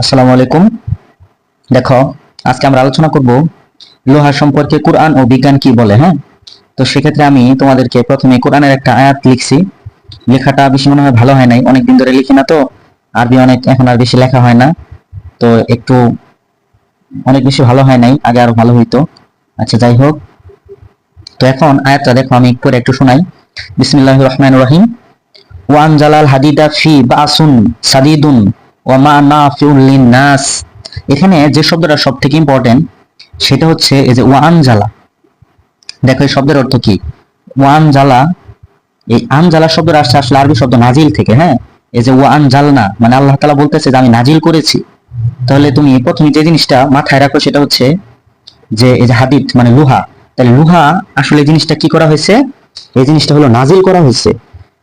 আসসালামু আলাইকুম। দেখো, আজকে আমরা আলোচনা করব লোহা সম্পর্কে কোরআন ও বিজ্ঞান কি বলে হ্যাঁ? তো সেক্ষেত্রে আমি তোমাদেরকে প্রথমে কোরআনের একটা আয়াত লিখছি। লেখাটা বেশি মনে হয় ভালো হয় নাই অনেক দিন ধরে লিখি না তো, আরবি অনেক এখন আর বেশি লেখা হয় না। তো একটু অনেক বেশি ভালো হয় নাই, আগে আরও ভালো হইতো। আচ্ছা যাই হোক। তো এখন আয়াতটা দেখো, আমি করে একটু শোনাই। বিসমিল্লাহির রহমানির রহিম। ওয়ান জালাল হাদিদা ফি বাসুন সাদিদুন এখানে যে শব্দটা সব থেকে ইম্পর্টেন্ট সেটা হচ্ছে এই যে ওয়ান জালা দেখো এই শব্দের অর্থ কি? ওয়ান জালা এই আন জালা শব্দটা আসছে আসলে আরবি শব্দ নাজিল থেকে হ্যাঁ? এই যে ওয়ান জালনা মানে আল্লাহ তালা বলতেছে যে আমি নাজিল করেছি। তাহলে তুমি প্রথমে যে জিনিসটা মাথায় রাখো সেটা হচ্ছে যে এই যে হাদিদ মানে লোহা। তাহলে লোহা আসলে জিনিসটা কি করা হয়েছে? এই জিনিসটা হলো নাজিল করা হয়েছে।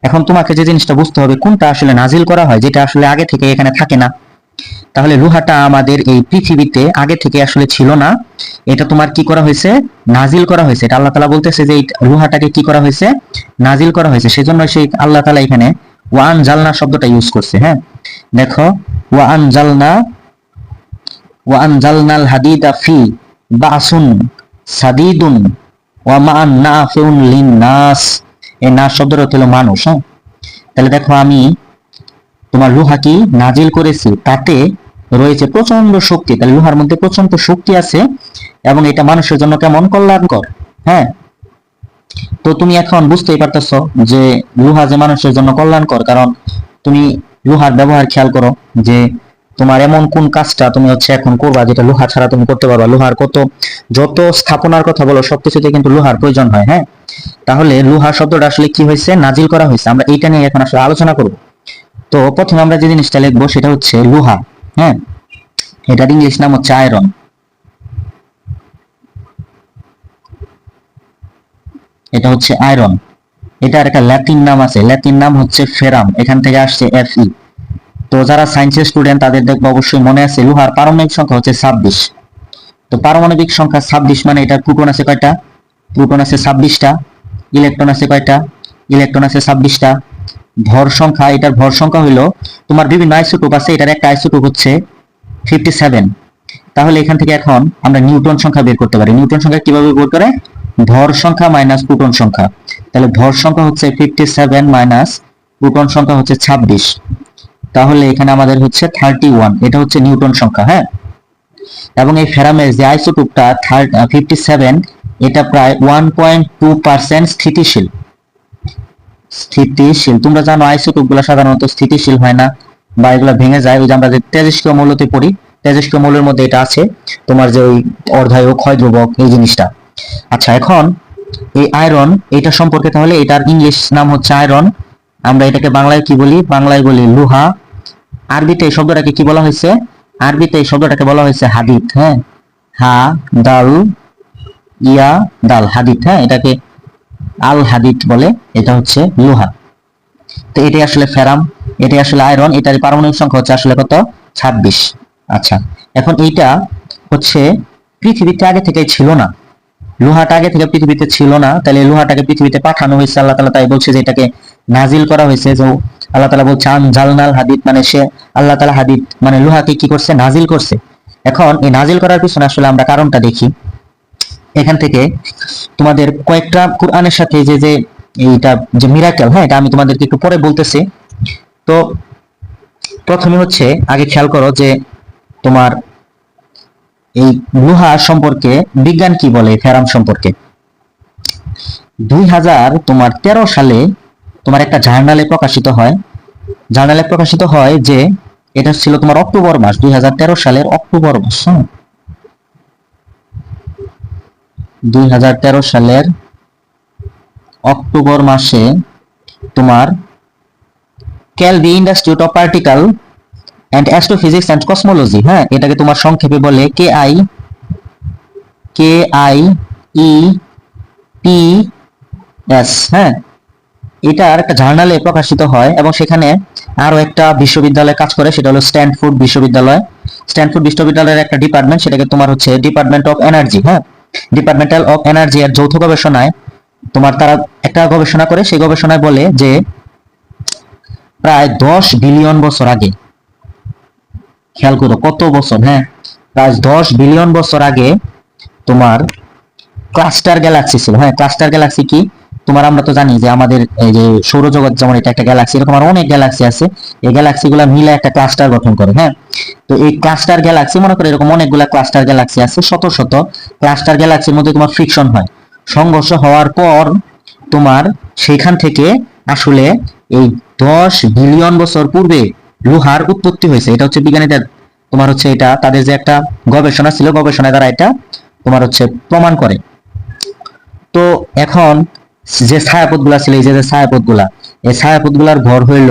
এখন তোমাকে যে জিনিসটা বুঝতে হবে, কোনটা আসলে নাজিল করা হয়, যেটা আসলে আগে থেকে এখানে থাকে না, তাহলে লোহাটা আমাদের এই পৃথিবীতে আগে থেকে আসলে ছিল না। এটা তোমার কি করা হয়েছে? নাজিল করা হয়েছে। এটা আল্লাহ তালা বলতেছে যে এই লোহাটাকে কি করা হয়েছে? নাজিল করা হয়েছে। সেজন্য সেই আল্লাহ তালা এখানে ওয়ান জালনা শব্দটা ইউজ করছে হ্যাঁ? দেখো ওয়ান জালনা ওয়ান জালনাল হাদিদা ফি বাসুন সাদিদুন ওয়া মা নাফিউন লিন নাস এই নাস শব্দের অর্থ হলো মানুষ হ্যাঁ? তাহলে দেখো আমি তোমার লোহা কি নাজিল করেছি, তাতে রয়েছে প্রচণ্ড শক্তি। তাহলে লোহার মধ্যে প্রচণ্ড শক্তি আছে এবং এটা মানুষের জন্য কেমন কল্যাণকর হ্যাঁ? তো তুমি এখন বুঝতেই পারতেছ যে লোহা যে মানুষের জন্য কল্যাণকর, কারণ তুমি লোহার ব্যবহার খেয়াল করো যে তোমার এমন কোন কাজটা তুমি হচ্ছে এখন করবা যেটা লোহা ছাড়া তুমি করতে পারবা। লোহার কত, যত স্থাপনার কথা বলো, সবকিছুতে কিন্তু লোহার প্রয়োজন হয় হ্যাঁ? তাহলে লোহা শব্দটা আসলে কি হয়েছে? নাজিল করা হয়েছে। আমরা এইটা নিয়ে এখন আসলে আলোচনা করব। তো প্রথমে আমরা যে জিনিসটা লিখব সেটা হচ্ছে লোহা হ্যাঁ? এটার ইংলিশ নাম হচ্ছে আয়রন। এটা হচ্ছে আয়রন। এটার একটা ল্যাটিন নাম আছে। ল্যাটিন নাম হচ্ছে ফেরাম। এখান থেকে আসছে এফ ই। তো যারা সায়েন্সের স্টুডেন্ট, তাদের দেখব অবশ্যই মনে আছে লোহার পারমাণবিক সংখ্যা হচ্ছে ছাব্বিশ। তো পারমাণবিক সংখ্যা ছাব্বিশ মানে এটা কুপন আছে কয়টা? প্রোটন আছে ছাব্বিশটা, ইলেকট্রন আছে কয়টা? ইলেকট্রন আছে ছাব্বিশটা। ভর সংখ্যা, এটার ভর সংখ্যা হইল তোমার বিভিন্ন আইসোটোপ আছে, এটার একটা আইসোটোপ হচ্ছে ফিফটি সেভেন তাহলে এখান থেকে এখন আমরা নিউটন সংখ্যা বের করতে পারি। নিউটন সংখ্যা কীভাবে বের করে? ভর সংখ্যা মাইনাস প্রোটন সংখ্যা। তাহলে ভর সংখ্যা হচ্ছে ফিফটি সেভেন মাইনাস প্রোটন সংখ্যা হচ্ছে ছাব্বিশ। তাহলে এখানে আমাদের হচ্ছে থার্টি ওয়ান এটা হচ্ছে নিউটন সংখ্যা হ্যাঁ? এবং এই ফেরামের যে আইসোটোপটা থার্ড ফিফটি সেভেন এটা প্রায় ওয়ান পয়েন্ট টু পার্সেন্ট স্থিতিশীল। স্থিতিশীল। তোমরা জানো আইসোটোপগুলো সাধারণত স্থিতিশীল হয় না বা এগুলো ভেঙে যায়। ওই যে আমরা যে তেজস্ক্রিয় মৌলতে পড়ি, তেজস্ক্রিয় মৌলের মধ্যে এটা আছে। তোমার যে ওই অর্ধায় ক্ষয় ধ্রুবক এই জিনিসটা। আচ্ছা এখন এই আয়রন এটা সম্পর্কে তাহলে এটার ইংলিশ নাম হচ্ছে আয়রন আমরা এটাকে বাংলায় কি বলি? বাংলায় বলি লোহা। আরবিতে এই শব্দটাকে কি বলা হয়েছে? আরবিতে এই শব্দটাকে বলা হয়েছে হাদিদ হ্যাঁ? হা দাল ইয়া, দাল, হাদিদ হ্যাঁ? এটাকে আল হাদিদ বলে, এটা হচ্ছে লোহা। তো এটাই আসলে ফেরাম, এটাই আসলে আয়রন, এটার পারমাণবিক সংখ্যা হচ্ছে আসলে কত? ছাব্বিশ। আচ্ছা এখন এইটা হচ্ছে পৃথিবীতে আগে থেকে ছিল না। লোহাটা আগে থেকে পৃথিবীতে ছিল না, তাহলে লোহাটাকে পৃথিবীতে পাঠানো হয়েছে, আল্লাহ তালা তাই বলছে যে এটাকে নাজিল করা হয়েছে, যে আল্লাহ তালা বলছে আন জালনাল হাদিদ মানে সে আল্লাহ তালা হাদিদ মানে লোহাকে কি করছে? নাজিল করছে। এখন এই নাজিল করার পিছনে আসলে আমরা কারণটা দেখি। এখান থেকে তোমাদের কয়েকটা কোরআনের সাথে যে যে এইটা যে মিরাকেল হ্যাঁ এটা আমি তোমাদেরকে একটু পরে বলতেছি। তো প্রথমে হচ্ছে, আগে খেয়াল করো যে তোমার এই লোহা সম্পর্কে বিজ্ঞান কি বলে ফেরাম সম্পর্কে? দুই হাজার তোমার তেরো সালে তোমার একটা জার্নালে প্রকাশিত হয়। জার্নালে প্রকাশিত হয় যে এটা ছিল তোমার অক্টোবর মাস, দুই হাজার তেরো সালের অক্টোবর মাস হ্যাঁ? দুই হাজার তেরো সালের অক্টোবর মাসে তোমার Kavli institute of particle and astrophysics and cosmology হ্যাঁ? এটাকে তোমার সংক্ষেপে বলে K I K I E P S হ্যাঁ? এটার একটা জার্নালে প্রকাশিত হয় এবং সেখানে আরও একটা বিশ্ববিদ্যালয় কাজ করে, সেটা হলো স্ট্যানফোর্ড বিশ্ববিদ্যালয়। স্ট্যানফোর্ড বিশ্ববিদ্যালয়ের একটা ডিপার্টমেন্ট সেটাকে তোমার হচ্ছে ডিপার্টমেন্ট অফ এনার্জি হ্যাঁ? ডিপার্টমেন্টাল অফ এনার্জি এর যৌথ গবেষণায় তোমার তারা একটা গবেষণা করে, সেই গবেষণায় বলে যে প্রায় দশ বিলিয়ন বছর আগে, খেয়াল করো কত বছর হ্যাঁ? প্রায় দশ বিলিয়ন বছর আগে তোমার ক্লাস্টার গ্যালাক্সি ছিল হ্যাঁ? ক্লাস্টার গ্যালাক্সি কি? তোমার আমরা তো জানি যে আমাদের এই যে সৌরজগৎ যেমন এটা একটা গ্যালাক্সি এরকম আরও অনেক গ্যালাক্সি আছে। এই গ্যালাক্সি গুলা মিলে একটা ক্লাস্টার গঠন করে হ্যাঁ? তো এই ক্লাস্টার গ্যালাক্সি মনে করো এরকম অনেকগুলা ক্লাস্টার গ্যালাক্সি আছে, শত শত ক্লাস্টার গ্যালাক্সির মধ্যে তোমার ফ্রিকশন হয়। সংঘর্ষ হওয়ার পর তোমার সেখান থেকে আসলে এই দশ বিলিয়ন বছর পূর্বে লোহার উৎপত্তি হয়েছে। এটা হচ্ছে বিজ্ঞানীদের, তোমার হচ্ছে এটা, তাদের যে একটা গবেষণা ছিল, গবেষণায় তারা এটা তোমার হচ্ছে প্রমাণ করে। তো এখন যে ছায়াপথগুলা ছিল এই যে যে ছায়াপথগুলা এই ছায়াপথগুলার ভর হইল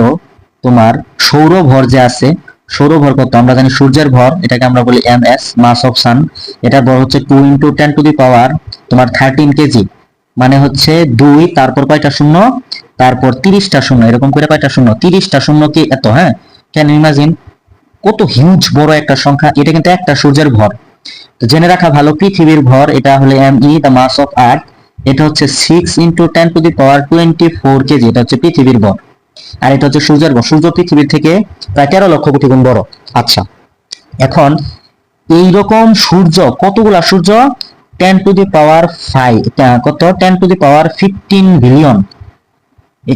তোমার সৌর ভর যে আছে সৌর ভর কত? আমরা জানি সূর্যের ভর, এটাকে আমরা বলি M S mass of sun এটার ভর হচ্ছে two into ten to the power তোমার থার্টিন কেজি মানে হচ্ছে দুই, তারপর কয়টা শূন্য? তারপর তিরিশটা শূন্য। এরকম করে কয়টা শূন্য? তিরিশটা শূন্য কি এত হ্যাঁ? ক্যান ইমাজিন কত হিউজ বড় একটা সংখ্যা, এটা কিন্তু একটা সূর্যের ভর। জেনে রাখা ভালো, পৃথিবীর ভর, এটা হলো M E the mass of earth এটা হচ্ছে six into ten to the power twenty four kg, এটা হচ্ছে পৃথিবীর ভর আর এটা হচ্ছে সূর্যের ভর সূর্য পৃথিবীর থেকে প্রায় তেরো লক্ষ কোটি গুণ বড়। আচ্ছা এখন এই রকম সূর্য, কতগুলা সূর্য? Ten to the power five কত? Ten to the power fifteen billion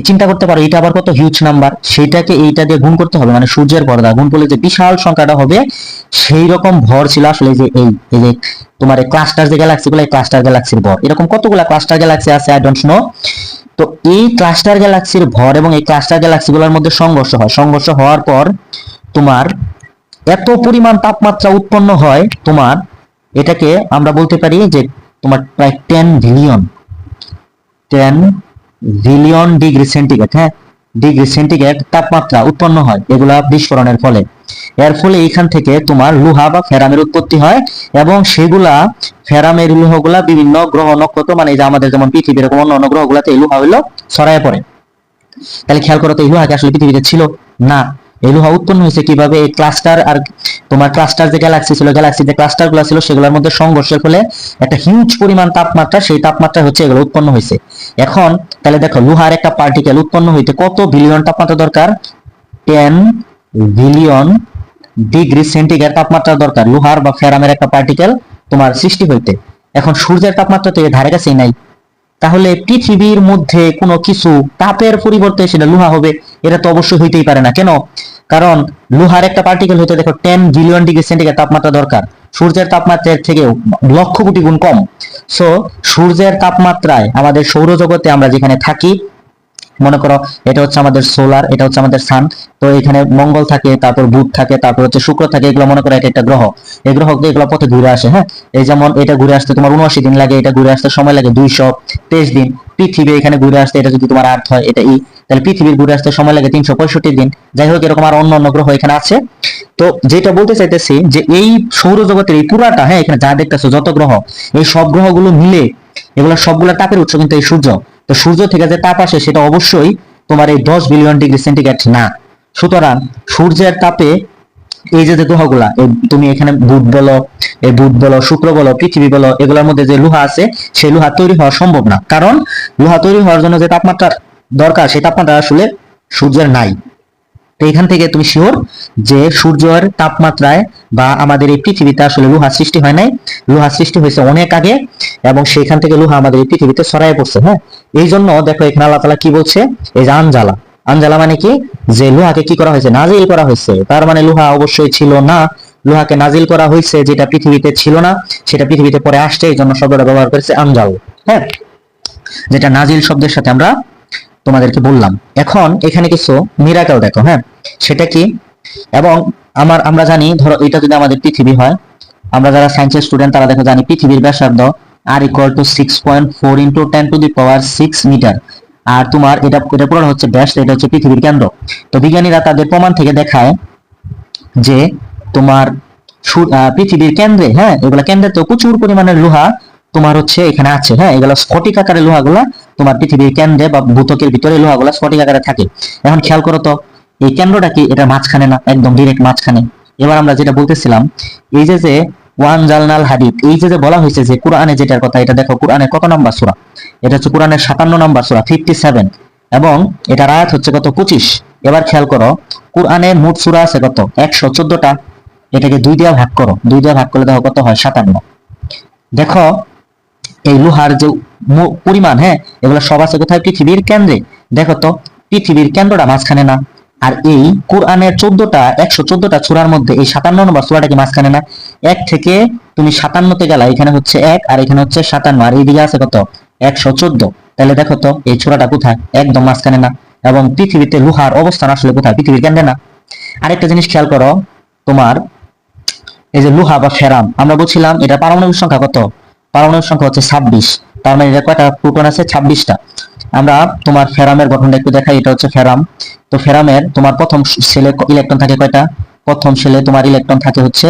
চিন্তা করতে পারো, এটা আবার কত হিউজ নাম্বার সেটাকে এইটা দিয়ে গুণ করতে হবে মানে সূর্যের পর্দা, গুণ করলে যে বিশাল সংখ্যাটা হবে সেই রকম ভর ছিল আসলে যে, এই এই যে তোমার ক্লাস্টার যে গ্যালাক্সি গুলো এই ক্লাস্টার গ্যালাক্সির ভর। এরকম কতগুলা ক্লাস্টার গ্যালাক্সি আছে আই ডোন্ট নো তো এই ক্লাস্টার গ্যালাক্সির ভর এবং এই ক্লাস্টার গ্যালাক্সি গুলোর মধ্যে সংঘর্ষ হয়। সংঘর্ষ হওয়ার পর তোমার এত পরিমাণ তাপমাত্রা উৎপন্ন হয়, তোমার এটাকে আমরা বলতে পারি যে তোমার প্রায় ten billion ten billion degree centigrade হ্যাঁ? ডিগ্রি সেন্টিগ্রেড তাপমাত্রা উৎপন্ন হয় এগুলা বিস্ফোরণের ফলে। এর ফলে এখান থেকে তোমার লোহা বা ফেরামের উৎপত্তি হয় এবং সেগুলা, ফেরামের লোহগুলা বিভিন্ন গ্রহ নক্ষত্র মানে যে আমাদের যেমন পৃথিবী এরকম অন্য অন্য গ্রহগুলাতে এই লোহা হইল ছড়ায় পড়ে। তাহলে খেয়াল করো তো, এই লোহা আসলে পৃথিবীতে ছিল না। এই লোহা উৎপন্ন হয়েছে কীভাবে? এই ক্লাস্টার আর তোমার ক্লাস্টার যে গ্যালাক্সি ছিল গ্যালাক্সি যে ক্লাস্টারগুলো ছিল, সেগুলোর মধ্যে সংঘর্ষের ফলে একটা হিউজ পরিমাণ তাপমাত্রা, সেই তাপমাত্রা হচ্ছে এগুলো উৎপন্ন হয়েছে। এখন, তাহলে দেখো, লোহার একটা পার্টিকেল উৎপন্ন হইতে কত বিলিয়ন তাপমাত্রা দরকার? টেন বিলিয়ন ডিগ্রি সেন্টিগ্রেড তাপমাত্রা দরকার, লোহার বা ফেরামের একটা পার্টিকেল তোমার সৃষ্টি হইতে। এখন সূর্যের তাপমাত্রা তো এর ধারে কাছেই নাই। তাহলে পৃথিবীর মধ্যে কোনো কিছু তাপের পরিবর্তে সেটা লোহা হবে, এটা তো অবশ্যই হইতেই পারে না। কেন? কারণ লোহার একটা পার্টিকেল হইতে দেখো টেন বিলিয়ন ডিগ্রি সেন্টিগ্রেড তাপমাত্রা দরকার। সূর্যের তাপমাত্রার থেকে লক্ষ কোটি গুণ কম। সো সূর্যের তাপমাত্রায় আমাদের সৌরজগতে আমরা যেখানে থাকি মনে করো, এটা হচ্ছে আমাদের সোলার এটা হচ্ছে আমাদের সান তো এখানে মঙ্গল থাকে, তারপর বুধ থাকে, তারপর হচ্ছে শুক্র থাকে, এগুলো মনে করো একটা গ্রহ। এই গ্রহ এগুলো পথে ঘুরে আসে হ্যাঁ? এই যেমন এটা ঘুরে আসতে তোমার উনআশি দিন লাগে, এটা ঘুরে আসতে সময় লাগে দুইশো তেইশ দিন। পৃথিবী এখানে ঘুরে আসতে, এটা যদি তোমার আর্থ হয়, এটা ই। তাহলে পৃথিবীর ঘুরে আসতে সময় লাগে তিনশো পঁয়ষট্টি দিন। যাই হোক, এরকম আর অন্য অন্য গ্রহ এখানে আছে। তো যেটা বলতে চাইতেছি যে এই সৌরজগতের এই পুরাটা হ্যাঁ এখানে যা দেখতেছো, যত গ্রহ, এই সব গ্রহগুলো মিলে, এগুলো সবগুলো তাপের উৎস কিন্তু এই সূর্য। তো সূর্য থেকে যে তাপ আসে সেটা অবশ্যই তোমার এই দশ বিলিয়ন ডিগ্রি সেন্টিগ্রেড না। সুতরাং সূর্যের তাপে এই যে গ্রহগুলা তুমি এখানে বুধ বলো, এই বুধ বলো, শুক্র বলো, পৃথিবী বলো, এগুলোর মধ্যে যে লোহা আছে, সেই লোহা তৈরি হওয়া সম্ভব না। কারণ লোহা তৈরি হওয়ার জন্য যে তাপমাত্রার দরকার, সেই তাপমাত্রা আসলে সূর্যের নাই। তো এখান থেকে তুমি শিওর যে সূর্যের তাপমাত্রায় বা আমাদের এই পৃথিবীতে আসলে লোহা সৃষ্টি হয় নাই। লোহা সৃষ্টি হয়েছে অনেক আগে এবং সেখান থেকে লোহা আমাদের এই পৃথিবীতে ছড়ায় পড়ছে হ্যাঁ? এই জন্য দেখো এখানে আল্লাহ তালা কি বলছে? এই যে আনজালা। আনজালা মানে কি? যে লোহাকে কি করা হয়েছে? নাজিল করা হয়েছে। তার মানে লোহা অবশ্যই ছিল না। লোহাকে নাজিল করা হয়েছে যেটা পৃথিবীতে ছিল না, সেটা পৃথিবীতে পরে আসছে এই জন্য শব্দটা ব্যবহার করেছে আনজাল হ্যাঁ? যেটা নাজিল শব্দের সাথে আমরা তোমাদেরকে বললাম। এখন এখানে কিছু মিরাকেল দেখো হ্যাঁ? সেটা কি? এবং আমার, আমরা জানি, ধরো এটা যদি আমাদের পৃথিবী হয়, আমরা যারা সায়েন্সের স্টুডেন্ট তারা দেখো জানি পৃথিবীর ব্যাসার্ধ R equal to six point four into ten to the power six metre আর তোমার এটা এটা পুরো হচ্ছে ব্যাস, এটা হচ্ছে পৃথিবীর কেন্দ্র। তো বিজ্ঞানীরা তাদের প্রমাণ থেকে দেখায় যে তোমার পৃথিবীর কেন্দ্রে হ্যাঁ এগুলা কেন্দ্রে তো প্রচুর পরিমাণের লোহা তোমার হচ্ছে এখানে আছে হ্যাঁ? এগুলো স্ফটিক আকারের লোহাগুলা তোমার পৃথিবীর কেন্দ্রে বা ভূতকের ভিতরে লোহাগুলা স্ফটিক আকারে থাকে। এখন খেয়াল করো তো, এই কেন্দ্রটা কি? এটা মাঝখানে না? একদম ডিরেক্ট মাঝখানে। এবার আমরা যেটা বলতেছিলাম, এই যে যে ওয়ান জালনাল হাদিদ, এই যে বলা হয়েছে যে কোরআনে যেটার কথা, এটা দেখো কোরআনের কত নাম্বার সূরা? এটা হচ্ছে কোরআনের সাতান্ন নাম্বার সূরা ফিফটি সেভেন এবং এটার আয়াত হচ্ছে কত? পঁচিশ। এবার খেয়াল করো কোরআনের মোট সূরা আছে কত? একশো চোদ্দটা। এটাকে দুই দিয়ে ভাগ করো। দুই দিয়ে ভাগ করলে দেখো কত হয়? সাতান্ন। দেখো এই লোহার যে পরিমাণ হ্যাঁ এগুলো সব আছে কোথায়? পৃথিবীর কেন্দ্রে। দেখো তো, পৃথিবীর কেন্দ্রটা মাঝখানে না। আর এই কোরআনের চোদ্দটা, একশো চোদ্দটা চূড়ার মধ্যে এই সাতান্ন নম্বর চূড়াটা কি মাঝখানে না? এক থেকে তুমি সাতান্নতে গেলা, এখানে হচ্ছে এক আর এখানে হচ্ছে সাতান্ন। আর এইদিকে আছে কত? একশো চোদ্দ। তাহলে দেখো তো, এই চূড়াটা কোথায়? একদম মাঝখানে না। এবং পৃথিবীতে লোহার অবস্থান আসলে কোথায়? পৃথিবীর কেন্দ্রে না। আরেকটা জিনিস খেয়াল করো, তোমার এই যে লোহা বা ফেরাম, আমরা বলছিলাম এটা পারমাণবিক সংখ্যা কত? পারমাণবিক সংখ্যা হচ্ছে ছাব্বিশ। তার মানে এটা কয়টা? প্রোটন আছে ছাব্বিশটা। আমরা তোমার ফেরামের গঠনটা একটু দেখাই, এটা হচ্ছে ফেরাম। তো ফেরামের তোমার প্রথম সেলে ইলেকট্রন থাকে কয়টা? প্রথম সেলে তোমার ইলেকট্রন থাকে হচ্ছে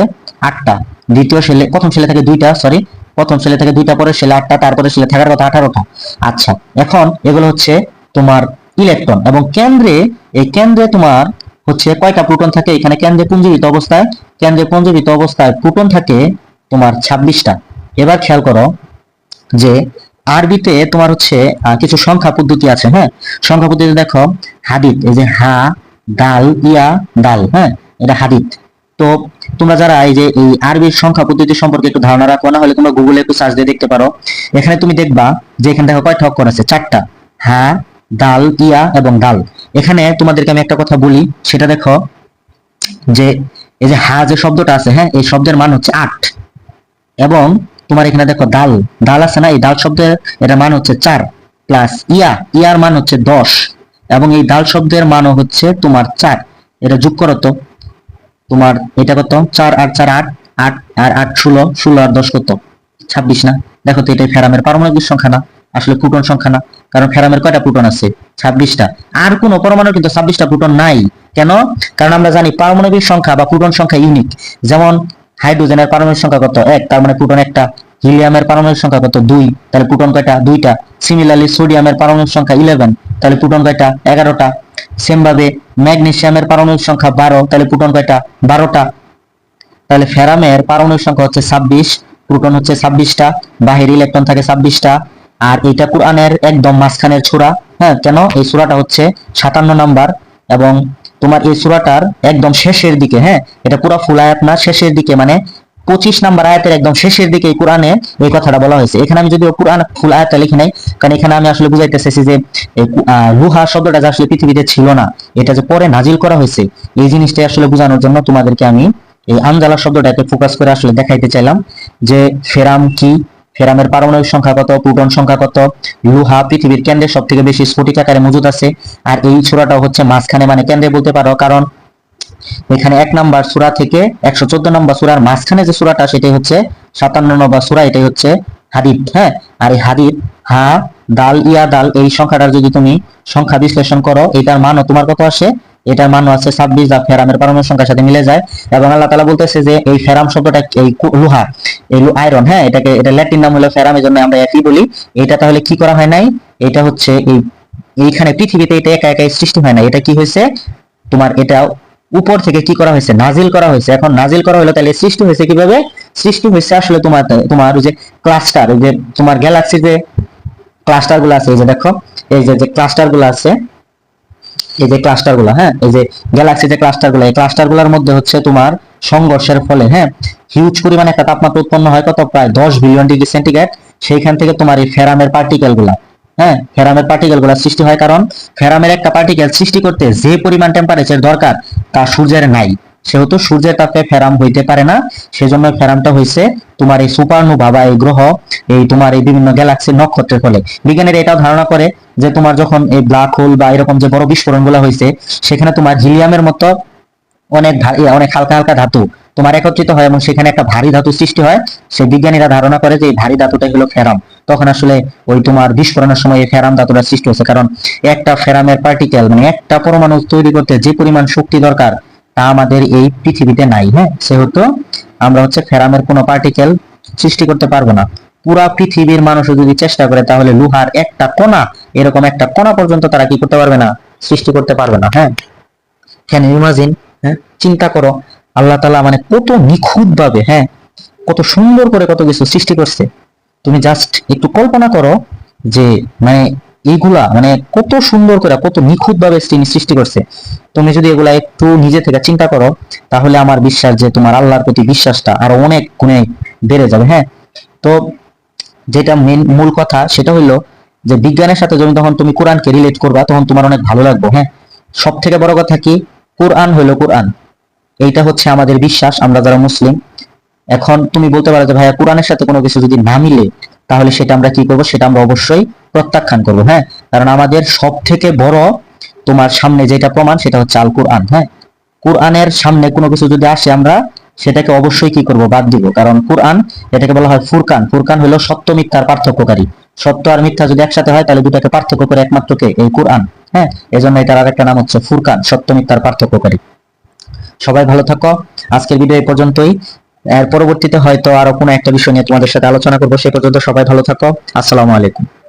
আটটা। দ্বিতীয় সেলে, প্রথম সেলে থাকে দুইটা সরি প্রথম সেলে থাকে দুইটা পরে সেলে আটটা তারপরে সেলে থাকার কথা আঠারোটা। আচ্ছা এখন এগুলো হচ্ছে তোমার ইলেকট্রন এবং কেন্দ্রে, এই কেন্দ্রে তোমার হচ্ছে কয়টা প্রোটন থাকে? এখানে কেন্দ্রে পুঞ্জীবিত অবস্থায়, কেন্দ্রে পুঞ্জীবিত অবস্থায় প্রোটন থাকে তোমার ছাব্বিশটা। এবার খেয়াল করো যে আরবিতে তোমার হচ্ছে কিছু সংখ্যা পদ্ধতি আছে হ্যাঁ? সংখ্যা পদ্ধতি দেখো, হাদিদ, এই যে হা, দাল, ইয়া, দাল হ্যাঁ? এটা হাদিদ। তো তোমরা যারা এই যে এই আরবির সংখ্যা পদ্ধতি সম্পর্কে একটু ধারণা রাখো, না হলে তোমরা গুগলে একটু সার্চ দিয়ে দেখতে পারো। এখানে তুমি দেখবা যে এখানে দেখো কয়টা অক্ষর আছে চারটা। হা, দাল, ইয়া এবং দাল। এখানে তোমাদেরকে আমি একটা কথা বলি, সেটা দেখো যে, এই যে হা যে শব্দটা আছে হ্যাঁ? এই শব্দের মান হচ্ছে আট। এবং তোমার এখানে দেখো দাল। দাল আছে না? এই দাল শব্দের এটা মান হচ্ছে চার প্লাস ইয়া। ইয়ার মান হচ্ছে দশ। এবং এই দাল শব্দের মানও হচ্ছে তোমার চার। এটা যোগ করো তো। তোমার এটা কত? চার আর চার আট। আট আর আট ষোলো। ষোলো আর দশ কত? ছাব্বিশ না? দেখো তো এটা ফেরামের পারমাণবিক সংখ্যা না? আসলে প্রোটন সংখ্যা না? কারণ ফেরামের কয়টা প্রোটন আছে? ছাব্বিশটা। আর কোন পরমাণু কিন্তু ছাব্বিশটা প্রোটন নাই। কেন? কারণ আমরা জানি পারমাণবিক সংখ্যা বা প্রোটন সংখ্যা ইউনিক যেমন হাইড্রোজেনের পারমাণবিক সংখ্যা কত? এক, তার মানে প্রোটন একটা, হিলিয়ামের পারমাণবিক সংখ্যা কত? দুই, তাহলে প্রোটন কয়টা? দুইটা। সিমিলারলি সোডিয়ামের পারমাণবিক সংখ্যা ইলেভেন তাহলে প্রোটন কয়টা? এগারোটা। সেম ভাবে ম্যাগনেসিয়ামের পারমাণবিক সংখ্যা বারো, তাহলে প্রোটন কয়টা? বারোটা। তাহলে ফেরামের পারমাণবিক সংখ্যা হচ্ছে ছাব্বিশ প্রোটন হচ্ছে ছাব্বিশটা, বাহির ইলেকট্রন থাকে ছাব্বিশটা। আর এটা কোরআনের একদম মাঝখানের ছোড়া হ্যাঁ কেন? এই সূরাটা হচ্ছে সাতান্ন নাম্বার এবং তোমার এই সুরাটার একদম শেষের দিকে হ্যাঁ? এটা পুরো ফুল আয়াত না, শেষের দিকে মানে পঁচিশ নাম্বার আয়াতের একদম শেষের দিকে কোরআনে এই কথাটা বলা হয়েছে। এখানে আমি যদিও কোরআন ফুল আয়াতটা লিখি নাই, কারণ এখানে আমি আসলে বুঝাইতে চাইছি যে লুহা শব্দটা যে আসলে পৃথিবীতে ছিল না, এটা যে পরে নাজিল করা হয়েছে, এই জিনিসটাই আসলে বোঝানোর জন্য তোমাদেরকে আমি এই আনজালা শব্দটাকে ফোকাস করে আসলে দেখাইতে চাইলাম যে ফেরাম কি ফেরামের পারমাণবিক সংখ্যা কত প্রোটন সংখ্যা কত? লোহা পৃথিবীর কেন্দ্রে সব থেকে বেশি স্ফটিক আকারে মজুদ আছে। আর এই ছোড়াটাও হচ্ছে মাঝখানে মানে কেন্দ্রে বলতে পারো, কারণ এখানে এক নাম্বার সূরা থেকে একশো চোদ্দ নম্বর সূরার মাঝখানে যে সূরাটা সেটাই হচ্ছে সাতান্ন নম্বর সূরা এটাই হচ্ছে হাদিদ হ্যাঁ? আর এই হাদিদ, হা, দাল, ইয়া, দাল, এই সংখ্যাটার যদি তুমি সংখ্যা বিশ্লেষণ করো, এটার মানও তোমার কত আসে? এটার মানও আছে ছাব্বিশ যা ফেরামের পারমাণবিক সংখ্যার সাথে মিলে যায় এবং আল্লাহ তাআলা বলতেছে যে এই ফেরাম শব্দটা এই লোহা, এই আয়রন হ্যাঁ এটাকে এটা ল্যাটিন নাম হলো ফেরাম এই জন্য আমরা একই বলি। এটা তাহলে কি করা হয় নাই? এটা হচ্ছে এই এইখানে পৃথিবীতে এটা একা একাই সৃষ্টি হয় না এটা কি হয়েছে? তোমার এটা উপর থেকে কি করা হয়েছে? নাজিল করা হয়েছে। এখন নাজিল করা হলো, তাহলে সৃষ্টি হয়েছে কীভাবে? সৃষ্টি হয়েছে আসলে তোমার তোমার যে ক্লাস্টার যে তোমার গ্যালাক্সি যে ক্লাস্টারগুলো আছে, এই যে দেখো, এই যে ক্লাস্টারগুলো আছে এই যে ক্লাস্টারগুলো হ্যাঁ? এই যে গ্যালাক্সি যে ক্লাস্টারগুলো, এই ক্লাস্টারগুলোর মধ্যে হচ্ছে তোমার সংঘর্ষের ফলে হ্যাঁ? হিউজ পরিমাণে একটা তাপমাত্রা উৎপন্ন হয় কত? প্রায় দশ বিলিয়ন ডিগ্রি সেন্টিগ্রেড সেইখান থেকে তোমার এই ফেরামের পার্টিকেলগুলা হ্যাঁ? ফেরামের পার্টিকেলগুলা সৃষ্টি হয় কারণ ফেরামের একটা পার্টিকেল সৃষ্টি করতে যে পরিমাণ টেম্পারেচার দরকার, তা সূর্যের নাই। সেহেতু সূর্যের তাপে ফেরাম হইতে পারে না। সেজন্য ফেরামটা হয়েছে তোমার এই সুপারনোভা বা এই গ্রহ, এই তোমার এই বিভিন্ন গ্যালাক্সি নক্ষত্রের ফলে। বিজ্ঞানীরা এটাও ধারণা করে যে তোমার যখন এই ব্ল্যাক হোল বা এরকম যে বড় বিস্ফোরণগুলো হয়েছে সেখানে তোমার হিলিয়ামের মতো অনেক অনেক হালকা হালকা ধাতু তোমার একত্রিত হয় এবং সেখানে একটা ভারী ধাতু সৃষ্টি হয়। সে বিজ্ঞানীরা ধারণা করে যে এই ভারী ধাতুটাই হলো ফেরাম। তখন আসলে ওই তোমার বিস্ফোরণের সময় এই ফেরাম ধাতুটা সৃষ্টি হয়েছে। কারণ একটা ফেরামের পার্টিকেল মানে একটা পরমাণু তৈরি করতে যে পরিমাণ শক্তি দরকার তা আমাদের এই পৃথিবীতে নাই হ্যাঁ? সেহেতু আমরা হচ্ছে ফেরামের কোনো পার্টিকেল সৃষ্টি করতে পারব না। পুরা পৃথিবীর মানুষ যদি চেষ্টা করে, তাহলে লোহার একটা কণা, এরকম একটা কণা পর্যন্ত তারা কি করতে পারবে না? সৃষ্টি করতে পারবে না হ্যাঁ? ক্যান ইমাজিন হ্যাঁ? চিন্তা করো, আল্লাহ তাআলা মানে কত নিখুঁত ভাবে হ্যাঁ? কত সুন্দর করে কত কিছু সৃষ্টি করছে। তুমি জাস্ট একটু কল্পনা করো যে মানে এইগুলা মানে কত সুন্দর করে, কত নিখুঁত ভাবে তিনি সৃষ্টি করছে। তুমি যদি এগুলা একটু নিজে থেকে চিন্তা করো, তাহলে আমার বিশ্বাস যে তোমার আল্লাহর প্রতি বিশ্বাসটা আরও অনেক গুণে বেড়ে যাবে হ্যাঁ? তো যেটা মেন মূল কথা সেটা হইল যে বিজ্ঞানের সাথে যখন তখন তুমি কোরআনকে রিলেট করবা, তখন তোমার অনেক ভালো লাগবে হ্যাঁ? সব থেকে বড় কথা কি? কোরআন হইল কোরআন। এইটা হচ্ছে আমাদের বিশ্বাস, আমরা যারা মুসলিম এখন তুমি বলতে পারো যে, ভাইয়া, কোরআনের সাথে কোনো কিছু যদি না মিলে, তাহলে সেটা আমরা কি করব? সেটা আমরা অবশ্যই প্রত্যাখ্যান করব হ্যাঁ? কারণ আমাদের সব থেকে বড় তোমার সামনে যেটা প্রমাণ, সেটা হচ্ছে আল কোরআন হ্যাঁ? কোরআনের সামনে কোনো কিছু যদি আসে, আমরা সেটাকে অবশ্যই কি করব? বাদ দিব। কারণ কোরআন, এটাকে বলা হয় ফুরকান। ফুরকান হলো সত্য মিথ্যার পার্থক্যকারী। সত্য আর মিথ্যা যদি একসাথে হয়, তাহলে দুটাকে পার্থক্য করে একমাত্র কে? এই কোরআন হ্যাঁ? এজন্য এটার আরেকটা নাম হচ্ছে ফুরকান, সত্য মিথ্যার পার্থক্যকারী। সবাই ভালো থাকো। আজকের ভিডিও এই পর্যন্তই। এর পরবর্তীতে হয়তো আরও কোনো একটা বিষয় নিয়ে তোমাদের সাথে আলোচনা করব। সে পর্যন্ত সবাই ভালো থাকো। আসসালামু আলাইকুম।